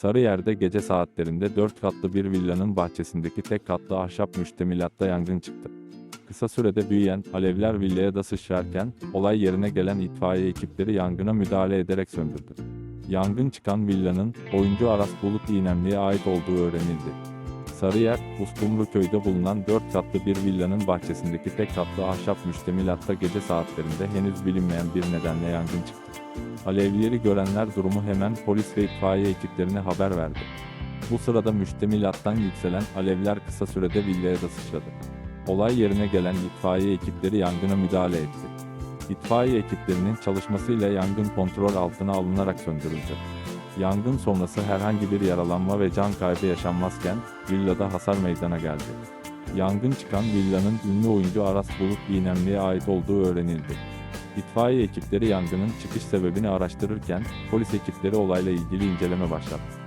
Sarıyer'de gece saatlerinde 4 katlı bir villanın bahçesindeki tek katlı ahşap müştemilatta yangın çıktı. Kısa sürede büyüyen alevler villaya da sıçrarken, olay yerine gelen itfaiye ekipleri yangına müdahale ederek söndürdü. Yangın çıkan villanın, oyuncu Aras Bulut İynemli'ye ait olduğu öğrenildi. Sarıyer, Uskumru köyde bulunan 4 katlı bir villanın bahçesindeki tek katlı ahşap müştemilatta gece saatlerinde henüz bilinmeyen bir nedenle yangın çıktı. Alevleri görenler durumu hemen polis ve itfaiye ekiplerine haber verdi. Bu sırada müştemilattan yükselen alevler kısa sürede villaya da sıçradı. Olay yerine gelen itfaiye ekipleri yangına müdahale etti. İtfaiye ekiplerinin çalışmasıyla yangın kontrol altına alınarak söndürüldü. Yangın sonrası herhangi bir yaralanma ve can kaybı yaşanmazken, villada hasar meydana geldi. Yangın çıkan villanın ünlü oyuncu Aras Bulut İynemli'ye ait olduğu öğrenildi. İtfaiye ekipleri yangının çıkış sebebini araştırırken, polis ekipleri olayla ilgili inceleme başlattı.